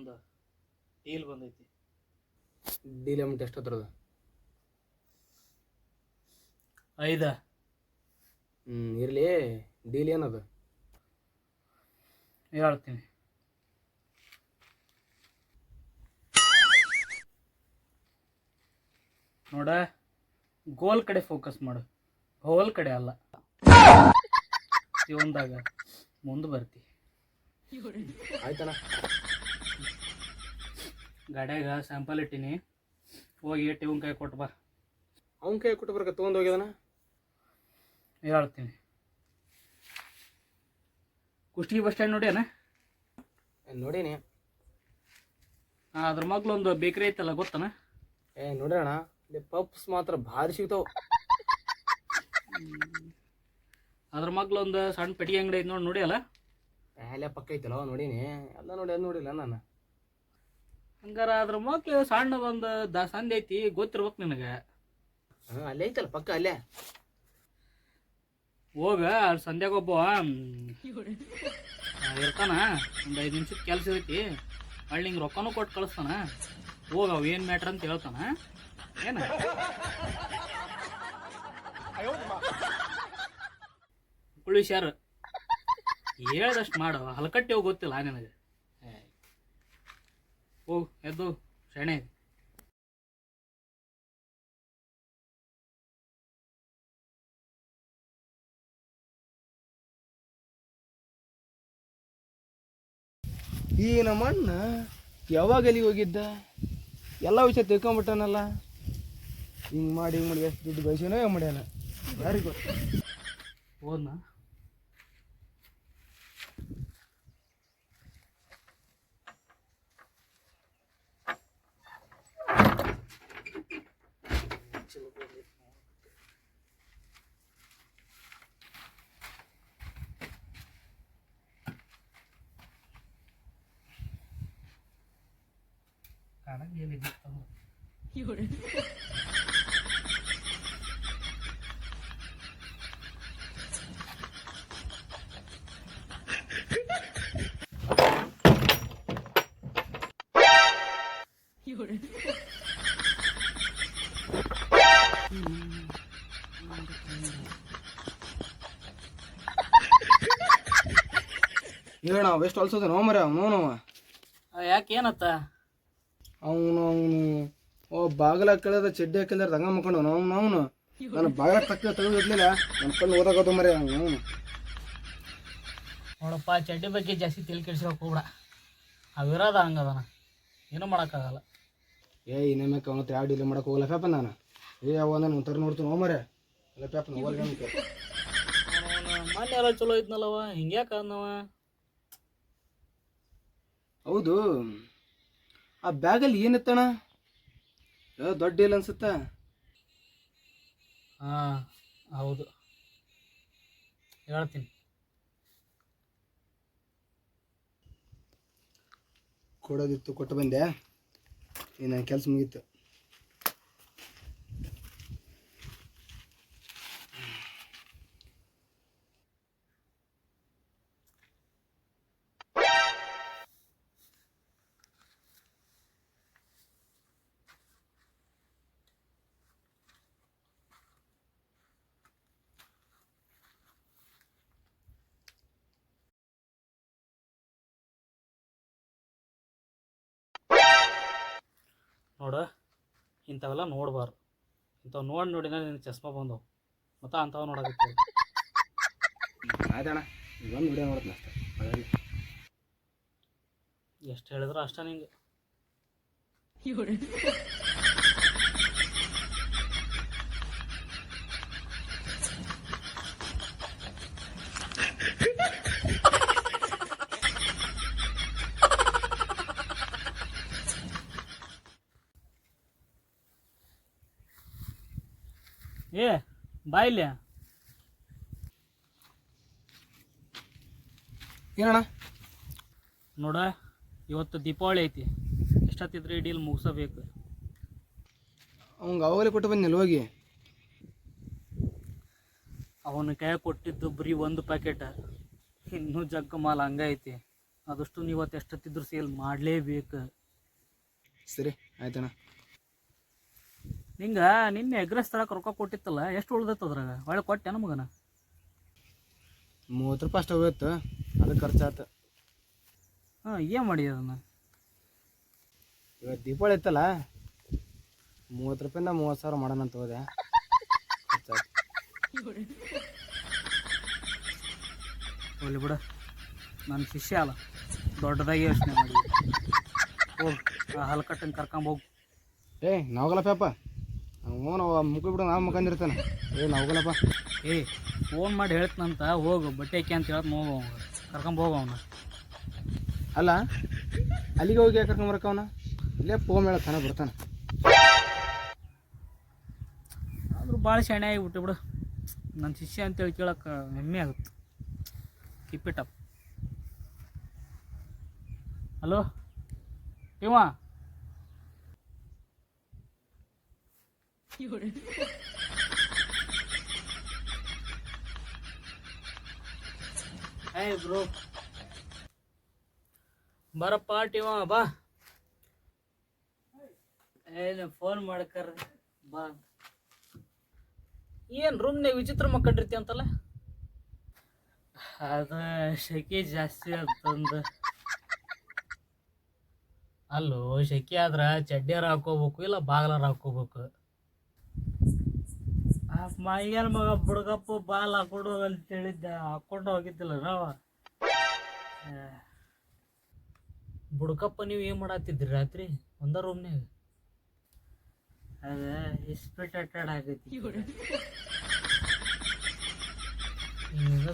ಒಂದು ಡೀಲ್ ಬಂದೈತಿ. Deal amount ಎಷ್ಟು ಹತ್ರದ ಐದ. ಹ್ಞೂ ಇರಲಿ. ಡೀಲ್ ಏನದು? ಹೇಳ್ತೀನಿ. ನೋಡ ಗೋಲ್ ಕಡೆ ಫೋಕಸ್ ಮಾಡು. ಹೋಲ್ ಕಡೆ ಅಲ್ಲ. ಜೀವನದಾಗ ಮುಂದೆ ಬರ್ತಿ. ಆಯ್ತಣ್ಣ. ಗಾಡ್ಯಾಗ ಸ್ಯಾಂಪಲ್ ಇಟ್ಟಿನಿ. ಹೋಗಿ ಟಿವನ್ ಕೈ ಕೊಟ್ಟು ಬಾ. ಅವ್ನ ಕೈ ಕೊಟ್ಟು ಬರ್ಕ ತೊಗೊಂಡು ಹೋಗ್ಯದನ? ಹೇಳ್ತೀನಿ ಕುಷ್ಟಗಿ ಬಸ್ ಸ್ಟ್ಯಾಂಡ್ ನೋಡ್ಯಾನ? ನೋಡೀನಿ. ಹಾಂ ಅದ್ರ ಮಗ್ಲು ಒಂದು ಬೇಕ್ರಿ ಐತಲ್ಲ ಗೊತ್ತನ? ಏ ನೋಡ್ಯಾಣ ಇಲ್ಲಿ ಪಪ್ಸ್ ಮಾತ್ರ ಭಾರಿ ಸಿಗ್ತಾವ. ಅದ್ರ ಮಗ್ಲು ಒಂದು ಸಣ್ಣ ಪೆಟ್ಟಿಗೆ ಅಂಗಡಿ ಐತೆ ನೋಡಿ ನೋಡಿಯಲ್ಲ ಅಲ್ಲ ಪಕ್ಕ ಐತಲ್ಲ ನೋಡೀನಿ. ಎಲ್ಲ ನೋಡಿ ಅದು ನೋಡಿಲ್ಲ ನಾನು. ಹಂಗಾರ ಅದ್ರ ಮಕ್ಳು ಸಣ್ಣ ಒಂದು ದ ಸಂದೆ ಐತಿ ಗೊತ್ತಿರ್ಬೇಕು ನಿನಗೆ. ಹಾಂ ಅಲ್ಲೇ ಐತಲ್ಲ ಪಕ್ಕ ಅಲ್ಲೇ. ಹೋಗ ಅಲ್ಲಿ ಸಂಧ್ಯಾಗ ಒಬ್ಬ ಇರ್ತಾನ. ಒಂದು ಐದು ನಿಮಿಷದ ಕೆಲಸ ಇರತಿ ಅಲ್ಲಿ ನಿಂಗೆ ರೊಕ್ಕನೂ ಕೊಟ್ಟು ಕಳಿಸ್ತಾನ. ಹೋಗ ಅವು ಏನು ಮ್ಯಾಟ್ರ್ ಅಂತ ಹೇಳ್ತಾನ. ಏನ? ಶಾರು. ಹೇಳ್ದಷ್ಟು ಮಾಡು ಹಲಕಟ್ಟಿ ಹೋಗಿ ಗೊತ್ತಿಲ್ಲ ನಿನಗೆ. ಹೋಗು ಎದ್ದು ಶಣೆ ಈ ನಮ್ಮಣ್ಣ ಯಾವಾಗ ಅಲ್ಲಿಗೆ ಹೋಗಿದ್ದ? ಎಲ್ಲ ವಿಷಯ ತಿಳ್ಕೊಂಬಿಟ್ಟಾನಲ್ಲ. ಹಿಂಗೆ ಮಾಡಿ ಹಿಂಗೆ ಮಾಡಿ ಎಷ್ಟು ದುಡ್ಡು ಏನು ಮಾಡ್ಯಾನ? ಯಾರಿಗೆ ಗೊತ್ತು? ಹೋದ್ನಾ? ಕಾಣಂಗಿಲ್ಲ ಹೇಳ ನಾವು ಎಷ್ಟು ಹೊಲ್ಸೋದ ನೋ ಮರ ಅವನು ಯಾಕೆ ಏನತ್ತ? ಅವನು ಅವನು ಓ ಬಾಗಲ ಕೇಳಿದ ಚಡ್ಡಿ ಹಾಕಿಲ್ದಾರ ತಂಗ ಮಕ್ಕೊಂಡು ಅವನು ಅವನು. ನನ್ನ ಬಾಗಲ ತಕ್ಕ ತೆಗೆದಿರ್ಲಿಲ್ಲ ನನ್ನ ಕಣ್ಣು ಓದಾಗೋದು ಮರೆ ಅವನು ಅವನು. ನೋಡಪ್ಪ ಚಡ್ಡಿ ಬಗ್ಗೆ ಜಾಸ್ತಿ ತಿಳಿ ಕೆಡಿಸ್ಬೇಕು ಕೂಡ ಅವಿರೋದ ಹಂಗದನ. ಏನೂ ಮಾಡೋಕ್ಕಾಗಲ್ಲ. ಏ ಇನ್ನೊಮ್ಮೆ ಅವನ ಯಾವ ಡೀಲ್ ಮಾಡಕ್ಕೆ ಹೋಗಲ್ಲ ಪ್ಯಾಪ ನಾನು? ಏ ಅವ ನಾನು ಒಂಥರ ನೋಡ್ತೀನಿ ಹೋ ಮರೆ ಅಲ್ಲ ಪ್ಯಾಪ ಹೋಗಲ್ಲ ಮೊನ್ನೆ ಎಲ್ಲ ಚಲೋ ಇದ್ನಲ್ಲವ ಹಿಂಗ್ಯಾಕ ಅಂದವ? ಹೌದು. ಆ ಬ್ಯಾಗಲ್ಲಿ ಏನಿತ್ತಣ ದೊಡ್ಡ ಡೀಲ್ ಅನ್ಸುತ್ತಾ? ಹಾಂ ಹೌದು. ಹೇಳ್ತೀನಿ. ಕೊಡೋದಿತ್ತು ಕೊಟ್ಟು ಬಂದೆ. ಏನ ಕೆಲಸ ಮುಗೀತು. ನೋಡು ಇಂಥವೆಲ್ಲ ನೋಡಬಾರ್ದು. ಇಂಥವು ನೋಡಿ ನೋಡಿನ ನಿನಗೆ ಚಸ್ಮಾ ಬಂದವು. ಮತ್ತು ಅಂಥವು ನೋಡಕತ್ತೀವಿ ಆಯ್ತಣ್ಣ ಈಗ ಒಂದು ವಿಡಿಯೋ ನೋಡ್ತೀನಿ ಅಷ್ಟೇ. ಅದರಲ್ಲಿ. ಎಷ್ಟು ಹೇಳಿದ್ರು ಅಷ್ಟೇ ನಿಂಗೆ. ಏ ಬಾಯಿಲ್ಯ ಏನಣ್ಣ? ನೋಡ ಇವತ್ತು ದೀಪಾವಳಿ ಐತಿ. ಎಷ್ಟೊತ್ತಿದ್ರೆ ಡೀಲ್ ಮುಗಿಸಬೇಕು? ಅವಂಗೆ ಅವಾಗಲೇ ಕೊಟ್ಟು ಬಂದಿಲ್ಲ ಹೋಗಿ? ಅವನ ಕೈ ಕೊಟ್ಟಿದ್ದು ಬರೀ ಒಂದು ಪ್ಯಾಕೆಟ್ ಇನ್ನೂ ಜಗ್ಗ ಮಾಲ್ ಹಂಗೈತಿ ಅದಷ್ಟು ನೀವು ಇವತ್ತು ಎಷ್ಟೊತ್ತಿದ್ರು ಸೇಲ್ ಮಾಡಲೇಬೇಕು. ಸರಿ ಆಯ್ತಣ್ಣ. ನಿಂಗೆ ನಿನ್ನೆ ಎಗ್ರೆಸ್ ತಳಕ್ಕೆ ರೊಕ್ಕ ಕೊಟ್ಟಿತ್ತಲ್ಲ ಎಷ್ಟು ಉಳ್ದೈತೆ ಅದ್ರಾಗ? ಒಳ್ಳೆ ಕೊಟ್ಟೆ ನಮಗನ ಮೂವತ್ತು ರೂಪಾಯಿ ಅಷ್ಟು ಹೋಗಿತ್ತು ಅದು ಖರ್ಚಾತು. ಹಾಂ ಏನು ಮಾಡಿ ಅದನ್ನು? ಇವತ್ತು ದೀಪಾವಳಿ ಇತ್ತಲ್ಲ ಮೂವತ್ತು ರೂಪಾಯಿಂದ ಮೂವತ್ತು ಸಾವಿರ ಮಾಡೋಣ ಅಂತ ಹೋದೆ. ಹೋಗ್ಲಿ ಬಿಡು. ನನ್ನ ಶಿಷ್ಯ ಅಲ್ಲ ದೊಡ್ಡದಾಗಿ ಯೋಚನೆ ಮಾಡಿ. ಹೋಗಿ ಆ ಹಲ್ಕಟ್ಟನ್ನು ಕರ್ಕೊಂಬೋಗಿ ಏ ನಾವಾಗಲ್ಲ ಪ್ಯಾಪ ಅವನು ಮುಖ ಬಿಡು ನಾವು ಮುಖಂದಿರ್ತಾನೆ ಏ ನಾವುಗಲ್ಲಪ್ಪ ಏ ಫೋನ್ ಮಾಡಿ ಹೇಳ್ತನಂತ ಹೋಗು ಬಟ್ಟೆ ಹಾಕಿ ಅಂತ ಹೇಳ್ತ ಹೋಗು ಅವ್ನು. ಕರ್ಕೊಂಬೋಗ ಅವನು. ಅಲ್ಲ ಅಲ್ಲಿಗೆ ಹೋಗಿ ಯಾಕೆ ಕರ್ಕೊಂಬರಕ್ಕ ಅವನ? ಇಲ್ಲೇ ಫೋನ್ ಹೇಳತ್ತಾನೆ ಬರ್ತಾನೆ. ಆದರೂ ಭಾಳ ಶಾಣೆ ಆಗಿಬಿಟ್ಟು ಬಿಡು. ನನ್ನ ಶಿಷ್ಯ ಅಂತೇಳಿ ಕೇಳಕ್ಕೆ ಹೆಮ್ಮೆ ಆಗುತ್ತೆ. ಕೀಪ್ ಇಟ್ ಅಪ್ ಹಲೋ ಇವ ಬರ ಬ್ರೋ ಬರಪ್ಪ ಟಿವ ಬಾ ಏನು ಫೋನ್ ಮಾಡಕರ್ ಬಾ. ಏನು ರೂಮ್ನಾಗ ವಿಚಿತ್ರ ಮಕ್ಕಂಡಿರ್ತಿ ಅಂತಲ್ಲ? ಅದು ಶೆಕೆ ಜಾಸ್ತಿ ಅಂತಂದು. ಅಲ್ಲೋ ಶೆಕೆ ಆದ್ರ ಚಡ್ಡಿಯಾರ ಹಾಕೋಬೇಕು ಇಲ್ಲ ಬಾಗ್ಲಾರ ಹಾಕೋಬೇಕು. ಆ ಮೈಗಲ್ ಮಗ ಬುಡಗಪ್ಪ ಬಾಲ್ ಹಾಕೊಂಡು ಅಂತ ಹೇಳಿದ್ದ ಹಾಕೊಂಡು ಹೋಗಿದ್ದಿಲ್ಲ ನಾವ ಬುಡಕಪ್ಪ ನೀವು ಏನು ಮಾಡತ್ತಿದ್ರಿ ರಾತ್ರಿ? ಒಂದ ರೂಮ್ನಾಗ ಅದ ಇಸ್ಪಿಟ್ ಅಟ್ಟಾಡ್ ಆಗೈತಿ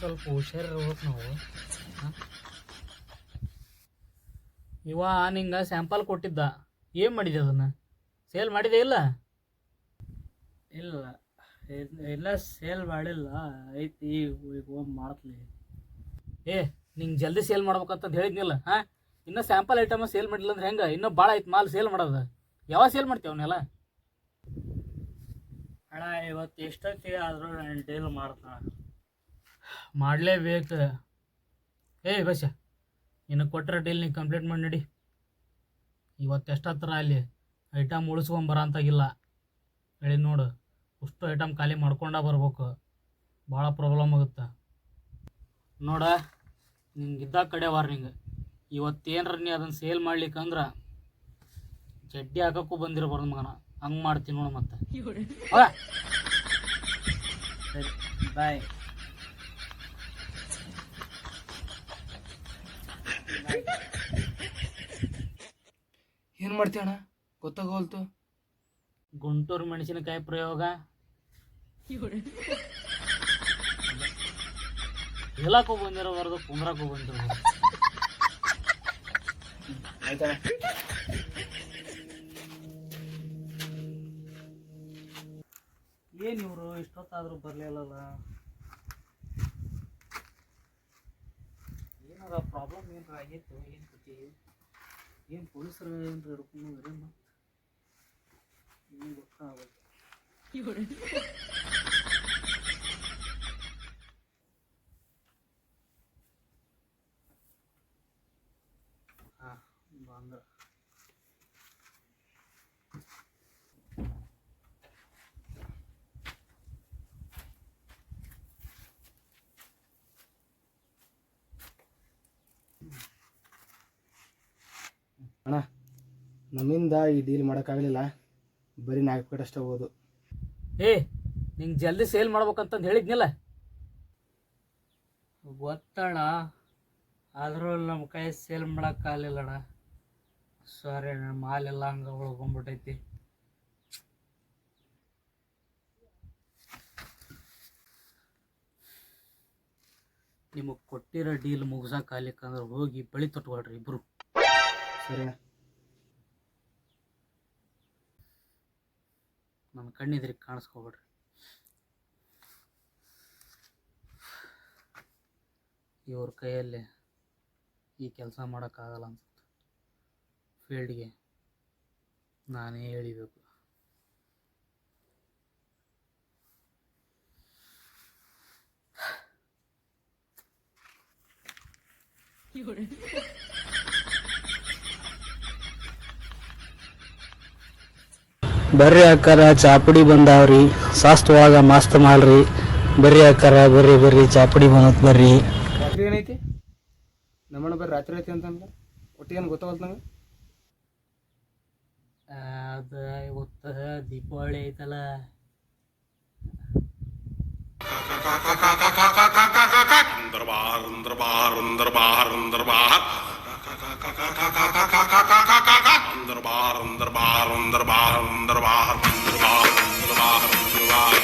ಸ್ವಲ್ಪ ಹುಷಾರ್ ಇರ್ಬೇಕು ನಾವು? ಇವ ನಿಂಗ ಸ್ಯಾಂಪಲ್ ಕೊಟ್ಟಿದ್ದ. ಏನು ಮಾಡಿದೆ ಅದನ್ನ? ಸೇಲ್ ಮಾಡಿದೆ ಇಲ್ಲ? ಇಲ್ಲ. ಇಲ್ಲ ಸೇಲ್ ಮಾಡಿಲ್ಲ. ಐತಿ ಈಗ ಹೋಗಿ ಮಾಡ್ತೀನಿ ಏ ನಿಂಗೆ ಜಲ್ದಿ ಸೇಲ್ ಮಾಡ್ಬೇಕಂತ ಹೇಳಿದ್ನಿಲ್ಲ ಹಾಂ? ಇನ್ನೂ ಸ್ಯಾಂಪಲ್ ಐಟಮ್ ಸೇಲ್ ಮಾಡಿಲ್ಲ ಅಂದ್ರೆ ಹೆಂಗೆ? ಇನ್ನೂ ಭಾಳ ಐತೆ ಮಾಲ್ ಸೇಲ್ ಮಾಡೋದು. ಯಾವಾಗ ಸೇಲ್ ಮಾಡ್ತೀವಿ ಅವನ್ನೆಲ್ಲ ಅಣ್ಣ ಇವತ್ತು ಎಷ್ಟೊತ್ತಿಗೆ ಆದರೂ ನಾನು ಡೀಲ್ ಮಾಡ್ತಾನ ಮಾಡಲೇಬೇಕು. ಏ ಬಸ ಇನ್ನು ಕೊಟ್ಟರೆ ಡೀಲ್ ನೀನು ಕಂಪ್ಲೀಟ್ ಮಾಡಿ ನಡಿ. ಇವತ್ತು ಎಷ್ಟತ್ರ ಅಲ್ಲಿ ಐಟಮ್ ಉಳಿಸ್ಕೊಂಬರ ಅಂತಾಗಿಲ್ಲ ಹೇಳಿ ನೋಡು. ಅಷ್ಟು ಐಟಮ್ ಖಾಲಿ ಮಾಡ್ಕೊಂಡ ಬರ್ಬೇಕು. ಭಾಳ ಪ್ರಾಬ್ಲಮ್ ಆಗುತ್ತೆ. ನೋಡ ನಿಂಗೆ ಇದ್ದಾಗ ಕಡೆ ವಾರ್ನಿಂಗ್ ಇವತ್ತೇನರ ನೀ ಅದನ್ನು ಸೇಲ್ ಮಾಡ್ಲಿಕ್ಕಂದ್ರೆ ಚಡ್ಡಿ ಹಾಕಕ್ಕೂ ಬಂದಿರಬಾರ್ದು ಮಗನ. ಹಂಗೆ ಮಾಡ್ತೀನಿ ನೋಡು ಮತ್ತೆ. ಬಾಯ್ ಏನು ಮಾಡ್ತೀಯ ಅಣ್ಣ? ಗೊತ್ತಾಗೋಲ್ತು? ಗುಂಟೂರು ಮೆಣಸಿನಕಾಯಿ ಪ್ರಯೋಗ. ಹೇಳಕ್ಕೂ ಬಂದಿರಬಾರ್ದು ಕುಂದ್ರಕ್ಕೂ ಬಂದಿರಬಾರ್ದು ಆಯ್ತಾ? ಏನು ಇವರು? ಇಷ್ಟೊತ್ತಾದರೂ ಬರಲಿಲ್ಲಲ್ಲ ಏನಾರ ಪ್ರಾಬ್ಲಮ್ ಏನಾರ ಆಗಿತ್ತು? ಏನು ಕತಿ ಏನು ಪೊಲೀಸರು ಏನಾರ ಹಿಡ್ಕೊಂಡು ಏನು ಏನು ಅಣ್ಣ ನಮ್ಮಿಂದ ಈ ಡೀಲ್ ಮಾಡೋಕ್ಕಾಗಲಿಲ್ಲ. ಬರೀ ನಾಲ್ಕು ಪ್ಲೇಟ್ ಅಷ್ಟೇ ಹೋದು ಏ ನಿಂಗೆ ಜಲ್ದಿ ಸೇಲ್ ಮಾಡ್ಬೇಕಂತಂದು ಹೇಳಿದ್ನಲ್ಲ? ಗೊತ್ತಣ ಆದರೂ ನಮ್ಮ ಕೈ ಸೇಲ್ ಮಾಡೋಕ್ಕಾಗಲಿಲ್ಲಣ್ಣ ಸಾರಿ ಅಣ್ಣ ಮಾಲೆಲ್ಲ ಹಂಗೆ ಉಳ್ಕೊಂಬಿಟ್ಟೈತಿ. ನಿಮಗೆ ಕೊಟ್ಟಿರೋ ಡೀಲ್ ಮುಗ್ಸಕ್ಕಾಗ್ಲಿಕ್ಕಂದ್ರೆ ಹೋಗಿ ಬಳಿ ತೊಟ್ಕೊಳ್ರಿ ಇಬ್ಬರು ಸರಿ ನನ್ನ ಕಣ್ಣಿದ್ರಿಗೆ ಕಾಣಿಸ್ಕೋಬೇಡ್ರಿ. ಇವ್ರ ಕೈಯಲ್ಲಿ ಈ ಕೆಲಸ ಮಾಡೋಕ್ಕಾಗಲ್ಲ ಅನ್ಸುತ್ತೆ. ಫೀಲ್ಡ್ಗೆ ನಾನೇ ಹೇಳಿಬೇಕು ಬರ್ರಿ ಅಕ್ಕಾರ ಚಾಪಡಿ ಬಂದಾವ್ರಿ. ಸಾಸ್ತವಾಗ ಮಸ್ತ್ ಮಾಲ್ರಿ. ಬರ್ರಿ ಅಕ್ಕಾರ ಬರ್ರಿ ಬರ್ರಿ ಚಾಪಡಿ ಬಂದತ್ ಬರ್ರಿ. ಏನೈತಿ? ನಮ್ಮಣ್ಣ ಬರ್ರಿ ರಾತ್ರಿ ಐತಿ ಅಂತಂದ್ರೆ? ಒಟ್ಟಿಗೆ ಏನು ಗೊತ್ತಾಗಲ್ತ ನಂಗೆ ಅದು ಗೊತ್ತದ ದೀಪಾವಳಿ ಐತಲ್ಲ. ಅಂದ್ರ ಬಾರ್ ಅಂದ್ರ bar Underbar, underbar, underbar, underbar, underbar, underbar, underbar.